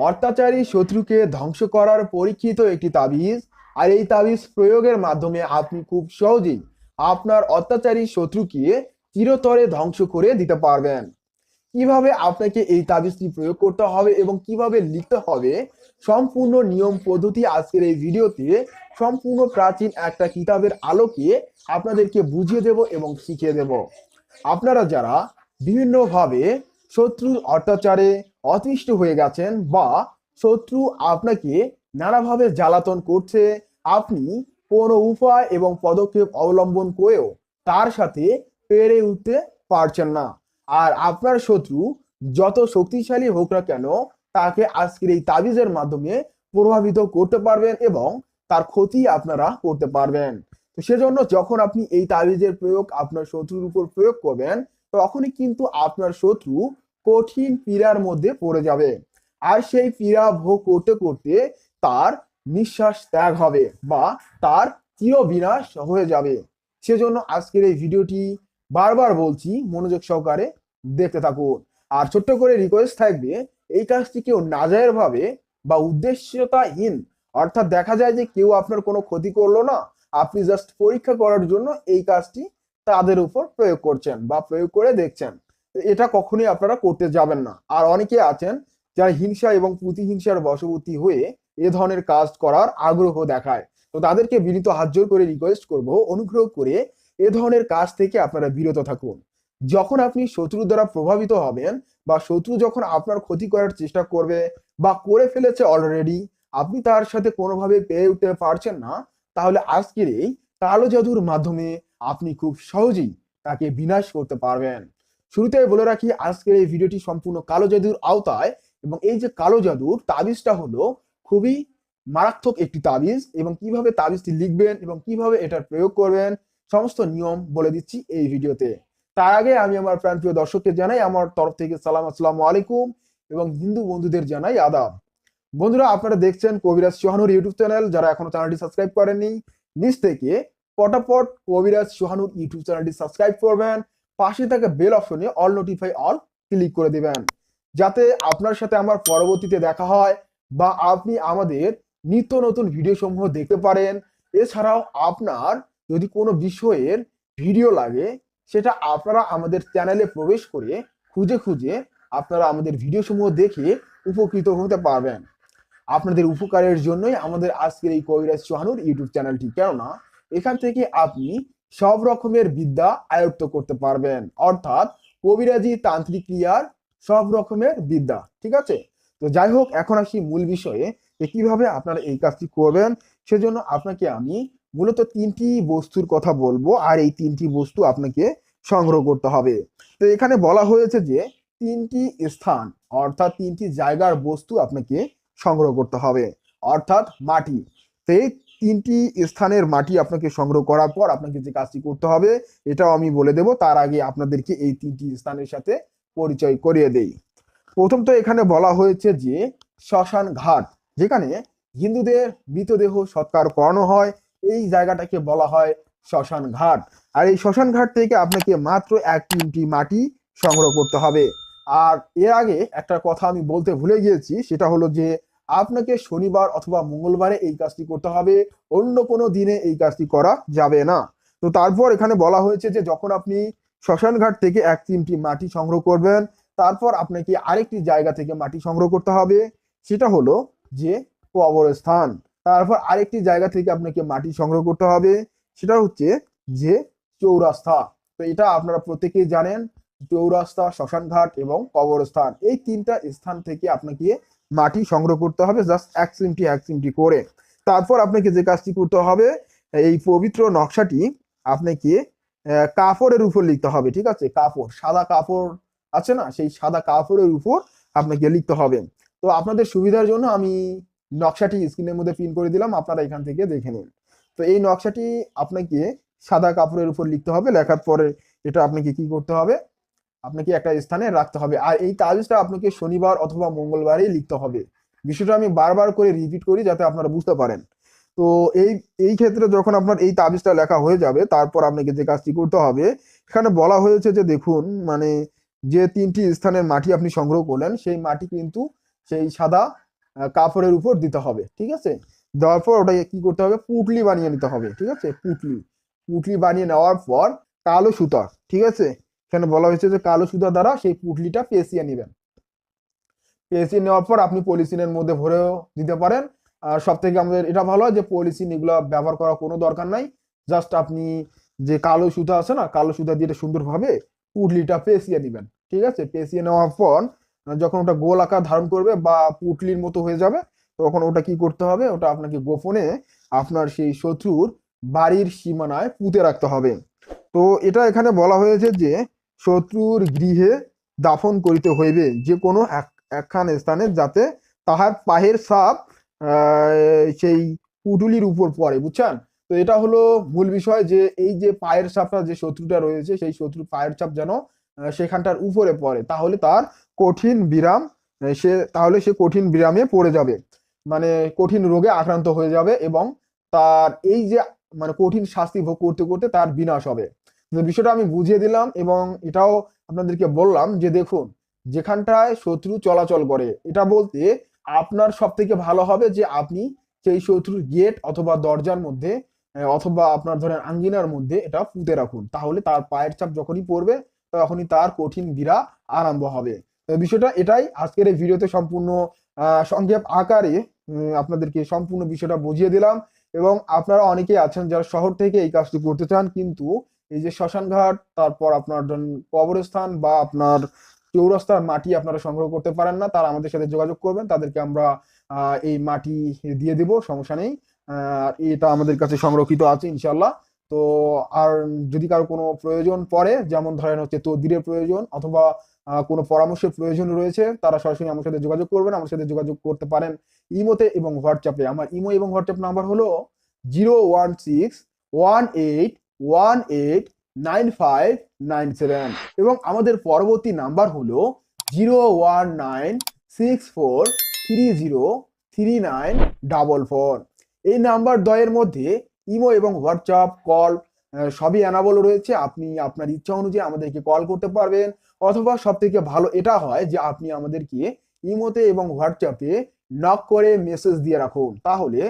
অত্যাচারী শত্রুকে ধ্বংস করার পরীক্ষিত একটি তাবিজ। আর এই তাবিজ প্রয়োগের মাধ্যমে আপনি খুব সহজেই আপনার অত্যাচারী শত্রুকে চিরতরে ধ্বংস করে দিতে পারবেন। কীভাবে আপনাকে এই তাবিজটি প্রয়োগ করতে হবে এবং কীভাবে লিখতে হবে? সম্পূর্ণ নিয়ম পদ্ধতি আজকের এই ভিডিওতে সম্পূর্ণ প্রাচীন একটা কিতাবের আলোকে আপনাদেরকে বুঝিয়ে দেব এবং শিখিয়ে দেব। আপনারা যারা বিভিন্নভাবে শত্রুর অত্যাচারে অতিষ্ঠ হয়ে গেছেন বা শত্রু আপনাকে নানাভাবে জ্বালাতন করছে, আপনি কোনো উপায় এবং পদক্ষেপ অবলম্বন করেও তার সাথে পেরে উঠতে পারছেন না। আর আপনার শত্রু যত শক্তিশালী হোক না কেন, তাকে আজকের এই তাবিজের মাধ্যমে প্রভাবিত করতে পারবেন এবং তার ক্ষতি আপনারা করতে পারবেন। তো সেজন্য যখন আপনি এই তাবিজের প্রয়োগ আপনার শত্রুর উপর প্রয়োগ করবেন, তখনই কিন্তু আপনার শত্রু কঠিন পীড়ার মধ্যে পড়ে যাবে। আর সেই পীড়া ভোগ করতে করতে তার নিঃশ্বাস ত্যাগ হবে বা তার চিরবিনাশ হয়ে যাবে। সেজন্য আজকের এই ভিডিওটি বারবার বলছি, মনোযোগ সহকারে দেখতে থাকুন। আর ছোট্ট করে রিকোয়েস্ট থাকবে, এই কাজটি কেউ নাজায়ের ভাবে বা উদ্দেশ্যতাহীন, অর্থাৎ দেখা যায় যে কেউ আপনার কোনো ক্ষতি করল না, আপনি জাস্ট পরীক্ষা করার জন্য এই কাজটি তাদের উপর প্রয়োগ করছেন বা প্রয়োগ করে দেখছেন। এটা কখনোই আপনারা করতে যাবেন না। আর অনেকে আছেন যারা হিংসা এবং প্রতিহিংসার বশবর্তী হয়ে এ ধরনের কাজ করার আগ্রহ দেখায়। তো তাদেরকে বিনীত হাত জোর করে রিকোয়েস্ট করব, অনুগ্রহ করে এ ধরনের কাজ থেকে আপনারা বিরত থাকুন। যখন আপনি শত্রুর দ্বারা প্রভাবিত হবেন বা শত্রু যখন আপনার ক্ষতি করার চেষ্টা করবে বা করে ফেলেছে অলরেডি আপনি তার সাথে কোনোভাবে পেয়ে উঠতে পারছেন না, তাহলে আজকের এই কালো জাদুর মাধ্যমে আপনি খুব সহজেই তাকে বিনাশ করতে পারবেন। শুরুতে বলে রাখি, আজকের এই ভিডিওটি সম্পূর্ণ কালো জাদুর আওতায় এবং এই যে কালো জাদুর তাবিজটা হলো খুবই মারাত্মক একটি তাবিজ এবং কীভাবে তাবিজটি লিখবেন এবং কীভাবে এটার প্রয়োগ করবেন, সমস্ত নিয়ম বলে দিচ্ছি এই ভিডিওতে তার আগে আমি আমার প্রাণপ্রিয় দর্শককে জানাই, আমার তরফ থেকে সালাম, আসসালামু আলাইকুম এবং হিন্দু বন্ধুদের জানাই আদাব। বন্ধুরা, আপনারা দেখছেন কবিরাজ সোহানুর ইউটিউব চ্যানেল, যারা এখনও চ্যানেলটি সাবস্ক্রাইব করেননি নিচ থেকে পটাপট কবিরাজ সোহানুর ইউটিউব চ্যানেলটি সাবস্ক্রাইব করবেন। পাশে থাকা বেল অপশনে অল নোটিফাই অল ক্লিক করে দেবেন। যাতে আপনার সাথে আমার পরবর্তীতে দেখা হয় বা আপনি আমাদের নিত্য নতুন ভিডিও সমূহ দেখতে পারেন। এছাড়াও আপনার যদি কোনো বিষয়ের ভিডিও লাগে, সেটা আপনারা আমাদের চ্যানেলে প্রবেশ করে খুঁজে খুঁজে আপনারা আমাদের ভিডিও সমূহ দেখে উপকৃত হতে পারবেন। আপনাদের উপকারের জন্যই আমাদের আজকের এই কবিরাজ চৌহানুর ইউটিউব চ্যানেলটি কেননা, এখান থেকে আপনি সব রকমের বিদ্যা আয়ত্ত করতে পারবেন। অর্থাৎ কবিরাজি তান্ত্রিক ক্রিয়ার সব রকমের বিদ্যা, ঠিক আছে? তো যাই হোক, এখন আসি মূল বিষয়ে যে কীভাবে আপনারা এই কাজটি করবেন। সেজন্য আপনাকে আমি মূলত তিনটি বস্তুর কথা বলব, আর এই তিনটি বস্তু আপনাকে সংগ্রহ করতে হবে। তো এখানে বলা হয়েছে যে তিনটি স্থান, অর্থাৎ তিনটি জায়গার বস্তু আপনাকে সংগ্রহ করতে হবে। অর্থাৎ মাটি। তো এই তিনটি স্থানের মাটি আপনাকে সংগ্রহ করার পর আপনাকে যে কাজটি করতে হবে, এটাও আমি বলে দেব। তার আগে আপনাদেরকে এই তিনটি স্থানের সাথে পরিচয় করিয়ে দেই। প্রথম তো এখানে বলা হয়েছে যে, শ্মশান ঘাট, যেখানে হিন্দুদের মৃতদেহ সৎকার করানো হয়। এই জায়গাটাকে বলা হয় শ্মশান ঘাট। আর এই শ্মশান ঘাট থেকে আপনাকে মাত্র এক তিনটি মাটি সংগ্রহ করতে হবে। আর এর আগে একটা কথা আমি বলতে ভুলে গিয়েছি, সেটা হলো যে আপনাকে শনিবার অথবা মঙ্গলবারে এই কাজটি করতে হবে, অন্য কোনো দিনে এই কাজটি করা যাবে না। তো তারপর এখানে বলা হয়েছে যে যখন আপনি শ্মশানঘাট থেকে এক তিনটি মাটি সংগ্রহ করবেন, তারপর আপনাকে আরেকটি জায়গা থেকে মাটি সংগ্রহ করতে হবে, সেটা হলো যে কবরস্থান। তারপর আরেকটি জায়গা থেকে আপনাকে মাটি সংগ্রহ করতে হবে, সেটা হচ্ছে যে চৌরাস্তা। তো এটা আপনারা প্রত্যেকেই জানেন, চৌরাস্তা, শ্মশানঘাট এবং কবরস্থান। এই তিনটা স্থান থেকে আপনাকে মাটি সংগ্রহ করতে হবে জাস্ট এক চিমটি এক চিমটি করে। তারপর আপনাকে যে কাজটি করতে হবে, এই পবিত্র নকশাটি আপনাকে কাপড়ের উপর লিখতে হবে, ঠিক আছে? কাপড়, সাদা কাপড় আছে না? সেই সাদা কাপড়ের উপর আপনাকে লিখতে হবে। তো আপনাদের সুবিধার জন্য আমি নকশাটি স্ক্রিনের মধ্যে প্রিন্ট করে দিলাম, আপনারা এখান থেকে দেখে নিন। তো এই নকশাটি আপনাকে সাদা কাপড়ের উপর লিখতে হবে, লেখার পরে এটা আপনাকে কি করতে হবে? আপনাকে একটা স্থানে রাখতে হবে। আর এই তাবিজটা আপনাকে শনিবার অথবা মঙ্গলবারেই লিখতে হবে। বিষয়টা আমি বারবার করে রিপিট করি যাতে আপনারা বুঝতে পারেন। তো এই এই ক্ষেত্রে যখন আপনার এই তাবিজটা লেখা হয়ে যাবে, তারপর আপনাকে যে কাজটি করতে হবে, এখানে বলা হয়েছে যে দেখুন মানে যে তিনটি স্থানের মাটি আপনি সংগ্রহ করলেন, সেই মাটি কিন্তু সেই সাদা কাপড়ের উপর দিতে হবে, ঠিক আছে? দেওয়ার পর ওটাকে কি করতে হবে? পুটলি বানিয়ে নিতে হবে, ঠিক আছে? পুটলি। পুটলি বানিয়ে নেওয়ার পর কালো সুতা, ঠিক আছে? এখানে বলা হয়েছে যে কালো সুতা দ্বারা সেই পুটলিটা পেঁচিয়ে নেবেন। পেঁচিয়ে নেওয়ার পর আপনি পলিথিনের মধ্যে ভরেও দিতে পারেন। আর সব থেকে আমাদের, এটা ভালো হয় যে পলিথিন এগুলো ব্যবহার করার কোনো দরকার নাই। জাস্ট আপনি যে কালো সুতা আছে না, কালো সুতা দিয়ে সুন্দরভাবে পুটলিটা পেঁচিয়ে নেবেন। ঠিক আছে? পেঁচিয়ে নেওয়ার পর যখন ওটা গোল আকার ধারণ করবে বা পুটলির মতো হয়ে যাবে, তখন ওটা কি করতে হবে? ওটা আপনাকে গোপনে আপনার সেই শত্রুর বাড়ির সীমানায় পুঁতে রাখতে হবে। তো এটা এখানে বলা হয়েছে যে শত্রুর গৃহে দাফন করিতে হইবে, যে কোনো এক- একখান স্থানে যাতে তাহার পায়ের সাপ সেই পুটুলির উপর পড়ে, বুঝছেন? তো এটা হলো মূল বিষয় যে এই যে পায়ের সাপটা যে শত্রুটা রয়েছে, সেই শত্রুর পায়ের ছাপ যেন সেখানটার উপরে পড়ে, তাহলে তার কঠিন বিরাম সে, তাহলে সে কঠিন বিরামে পড়ে যাবে। মানে কঠিন রোগে আক্রান্ত হয়ে যাবে এবং তার এই যে মানে কঠিন শাস্তি ভোগ করতে করতে তার বিনাশ হবে। বিষয়টা আমি বুঝিয়ে দিলাম এবং এটাও আপনাদেরকে বললাম যে দেখুন, যেখানটায় শত্রু চলাচল করে, এটা বলতে আপনার সব থেকে ভালো হবে যে আপনি সেই শত্রুর গেট অথবা দরজার মধ্যে অথবা আপনার ধরেন আঙ্গিনার মধ্যে এটা পুঁতে রাখুন। তাহলে তার পায়ের চাপ যখনই পড়বে, তখনই তার কঠিন বিরা আরম্ভ হবে। বিষয়টা এটাই। আজকের এই ভিডিওতে সম্পূর্ণ সংক্ষেপ আকারে আপনাদেরকে সম্পূর্ণ বিষয়টা বুঝিয়ে দিলাম এবং আপনারা অনেকেই আছেন যারা শহর থেকে এই কাজটি করতে চান, কিন্তু এই যে শ্মশানঘাট, তারপর আপনার কবরস্থান বা আপনার চৌরাস্তার মাটি আপনারা সংগ্রহ করতে পারেন না, তারা আমাদের সাথে যোগাযোগ করবেন, তাদেরকে আমরা এই মাটি দিয়ে দিব, সমস্যা নেই। এটা আমাদের কাছে সংরক্ষিত আছে ইনশাল্লাহ তো আর যদি কারও কোনো প্রয়োজন পড়ে, যেমন ধরেন হচ্ছে তদবিরের প্রয়োজন অথবা কোনো পরামর্শের প্রয়োজন রয়েছে, তারা সরাসরি আমার সাথে যোগাযোগ করবেন, আমার সাথে যোগাযোগ করতে পারেন ইমোতে এবং হোয়াটসঅ্যাপে। আমার ইমো এবং হোয়াটসঅ্যাপ নাম্বার হলো zero one six one eight one eight nine five nine seven এবং আমাদের পরবর্তী নাম্বার হলো zero one nine six four three zero three nine double four এই নাম্বার দয়ের মধ্যে ইমো এবং হোয়াটসঅ্যাপ, কল সবই অ্যানাবল রয়েছে। আপনি আপনার ইচ্ছা অনুযায়ী আমাদেরকে কল করতে পারবেন। অথবা সব থেকে ভালো এটা হয় যে আপনি আমাদেরকে ইমোতে এবং হোয়াটসঅ্যাপে নক করে মেসেজ দিয়ে রাখুন। তাহলে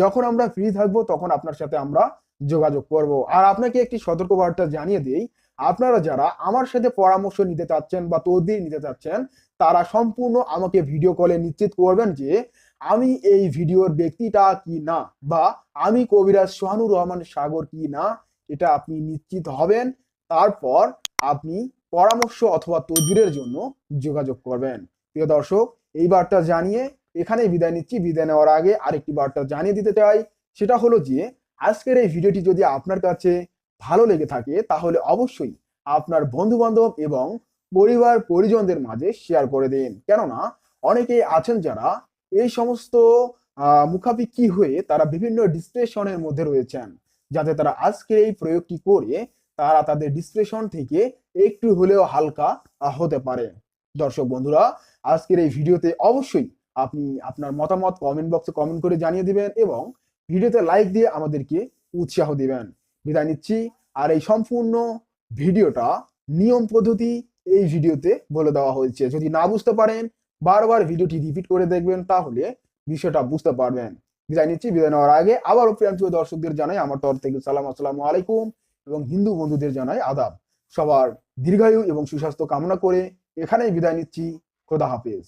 যখন আমরা ফ্রি থাকব, তখন আপনার সাথে আমরা যোগাযোগ করব। আর আপনাকে একটি সতর্কবার্তা জানিয়ে দিই, আপনারা যারা আমার সাথে পরামর্শ নিতে চাচ্ছেন বা তদবির নিতে চাচ্ছেন, তারা সম্পূর্ণ আমাকে ভিডিও কলে নিশ্চিত করবেন যে, আমি এই ভিডিওর ব্যক্তিটা কি না বা আমি কবিরাজ সোহানুর রহমান সাগর কি না, এটা আপনি নিশ্চিত হবেন। তারপর আপনি পরামর্শ অথবা তদবিরের জন্য যোগাযোগ করবেন। প্রিয় দর্শক, এই বার্তা জানিয়ে এখানে বিদায় নিচ্ছি। বিদায় নেওয়ার আগে আরেকটি বার্তা জানিয়ে দিতে চাই, সেটা হলো যে আজকের এই ভিডিওটি যদি আপনার কাছে ভালো লেগে থাকে তাহলে অবশ্যই আপনার বন্ধু বান্ধব এবং পরিবার পরিজনদের মাঝে শেয়ার করে দিন। কেননা অনেকে আছেন যারা এই সমস্ত আহ, মুখাপিক্ষি হয়ে তারা বিভিন্ন ডিসপ্রেশনের মধ্যে রয়েছেন যাতে তারা আজকের এই প্রয়োগটি করে তারা তাদের ডিসপ্রেশন থেকে একটু হলেও হালকা হতে পারে। দর্শক বন্ধুরা আজকের এই ভিডিওতে অবশ্যই আপনি আপনার মতামত কমেন্ট বক্সে কমেন্ট করে জানিয়ে দিবেন এবং ভিডিওতে লাইক দিয়ে আমাদেরকে উৎসাহ দিবেন। বিদায় নিচ্ছি। আর এই সম্পূর্ণ ভিডিওটা নিয়ম পদ্ধতি এই ভিডিওতে বলে দেওয়া হয়েছে। যদি না বুঝতে পারেন, বারবার ভিডিওটি রিপিট করে দেখবেন, তাহলে বিষয়টা বুঝতে পারবেন। বিদায় নিচ্ছি। বিদায় নেওয়ার আগে আবারও প্রিয়ান্তীয় দর্শকদের জানাই আমার তরফ থেকে সালাম, আসসালামু আলাইকুম এবং হিন্দু বন্ধুদের জানাই আদাব। সবার দীর্ঘায়ু এবং সুস্বাস্থ্য কামনা করে এখানেই বিদায় নিচ্ছি। খোদা হাফেজ।